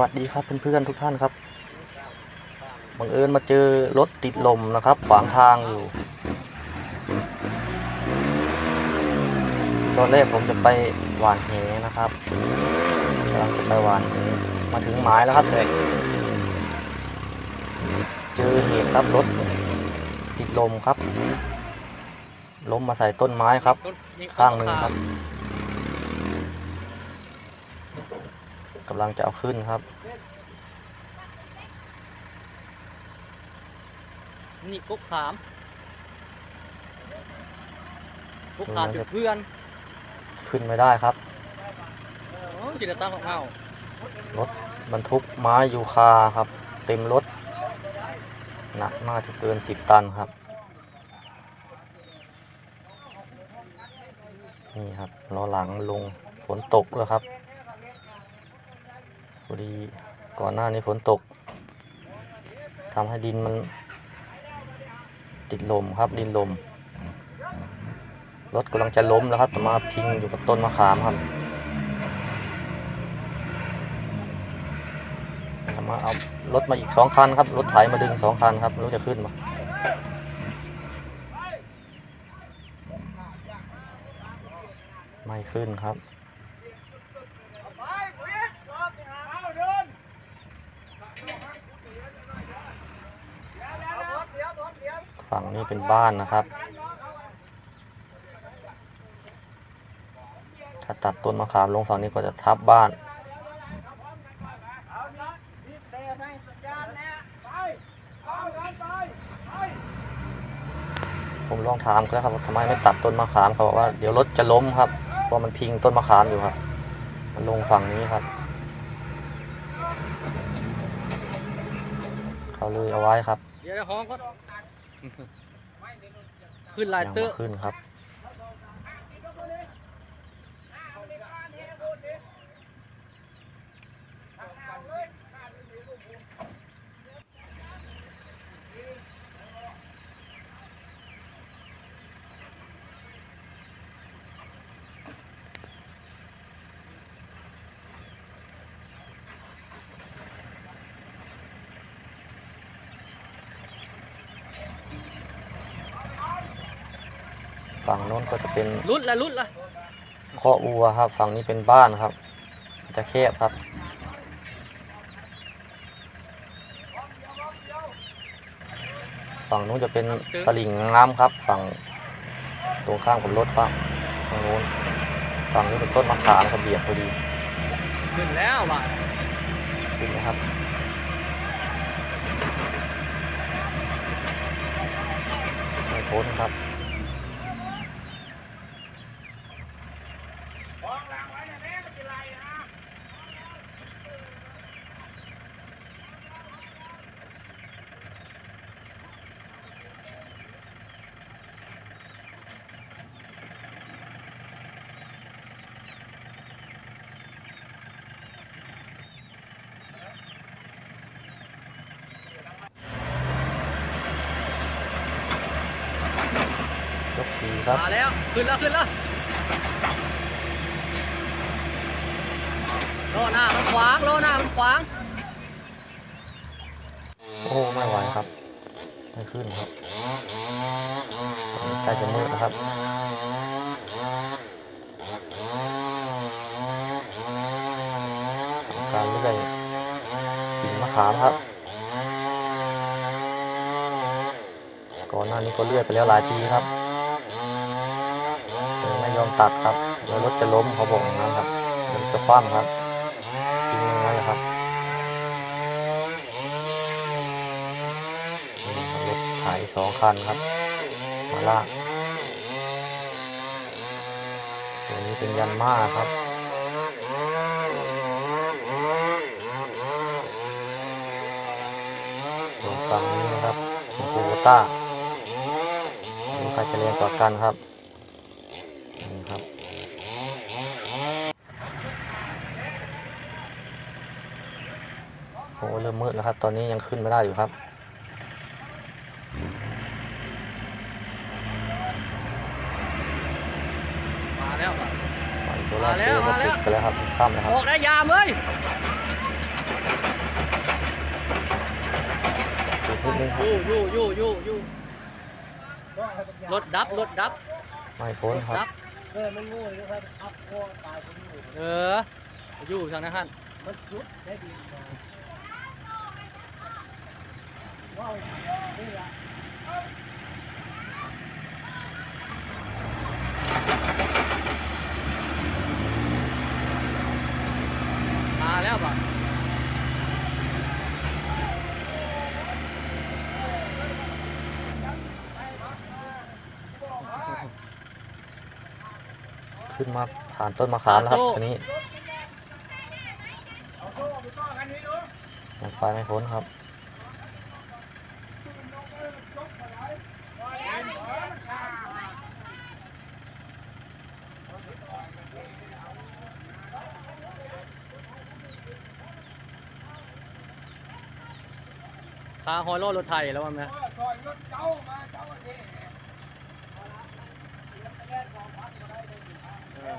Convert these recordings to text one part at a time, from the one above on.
วัสดีครับเพื่อนๆทุกท่านครับบังเอิญมาเจอรถติดลมนะครับขวางทางอยู่ ตอนแรกผมจะไปหวานแหนะครับกำลังจะไปหวานแหมาถึงหมายแล้วครับแต่เจอเหตุครับรถติดลมครับล้มมาใส่ต้นไม้ครับ ข้างหนึ่งครับ กำลังจะเอาขึ้นครับ นี่กุ๊กขามกุ๊กขามเป็นเพื่อน ขึ้นไม่ได้ครับโอ้ยจิตตาของเฮารถบรรทุกไม้ยูคาครับ เต็มรถหนักน่าจะเกินสิบตันครับ นี่ครับล้อหลังลงฝนตกด้วยครับ พอดีก่อนหน้านี้ฝนตกทำให้ดินมัน ติดลมครับดินลม รถกำลังจะล้มแล้วครับแต่มาพิงอยู่กับต้นมะขามครับมาเอารถมาอีกสองคันครับรถไถมาดึงสองคันครับรู้จะขึ้นมาไม่ขึ้นครับ ฝั่งนี้เป็นบ้านนะครับ ถ้าตัดต้นมะขามลงฝั่งนี้ก็จะทับบ้าน ผมลองถามเขาแล้วครับว่าทำไมไม่ตัดต้นมะขามเขาบอกว่าเดี๋ยวรถจะล้มครับ เพราะมันพิงต้นมะขามอยู่ครับ มันลงฝั่งนี้ครับ เขาเลยเอาไว้ครับ เดี๋ยวห้องก็ ขึ้นลายยังเตอไม่ร์ขึ้นครับ ฝั่งโน้นก็จะเป็นรุดละรุดละคอกวัวครับ ฝั่งนี้เป็นบ้านครับ จะแคบครับ ฝั่งนู้นจะเป็นตลิ่งน้ำครับ ฝั่งตรงข้ามกับรถฝั่งทางนู้นฝั่งนี้เป็นต้นมะขามครับเบียดพอดีขึ้นแล้วว่ะเห็นไหมครับไม่พ้นครับ สีครับมาแล้ว ขึ้นแล้ว ขึ้นแล้วโลหน้ามันขวางโลหน้ามันขวาง โอ้ไม่ไหวครับ ไม่ขึ้นครับใกล้จะมืดนะครับการเลื่อยกิ่งมะขามครับ ก่อนหน้านี้ก็เลื่อยไปแล้วหลายทีครับแต่ไม่ย อมตัดครับเดี๋ยวรถจะล้มเขาบอกอย่างนั้นครับเดี๋ยวจะคว่ำครับทิ้งอย่างนั้นเลยครับรับรถไถสองคันครับ มาลากตัวนี้เป็นยันมาครับส่วฝั่งนี้นะครับเป็นโบต้าดูใครจะเรียนกว่ากันครับ โอ้เริ่มมืดแล้วครับ ตอนนี้ยังขึ้นไม่ได้อยู่ครับ มาแล้วครับ ไฟโซล่าร์เซลล์มามาแล้ว ติดไปแล้วครับข้ามแล้วครับ ออกนะยามเล้ยดูนิดนึงครับ ยู่อยู่อยู่อยู่อยู่รถดับรถดับไม่พ้นครับ ดับเออมันงูอยู่ครับอัพโคตรตายคนอยู่เอออยู่ทางนั้นฮะมันสุดได้ดีมาก มาแล้วบ่ะขึ้นมาผ่านต้นมะขามแล้วครับทีนี้ยังไปไม่พ้นครับ คาฮอยโลรถไทยแล้วว่าไหมเออ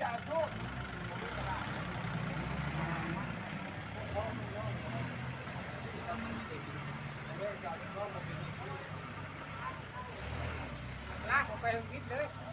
กไปคิดเลย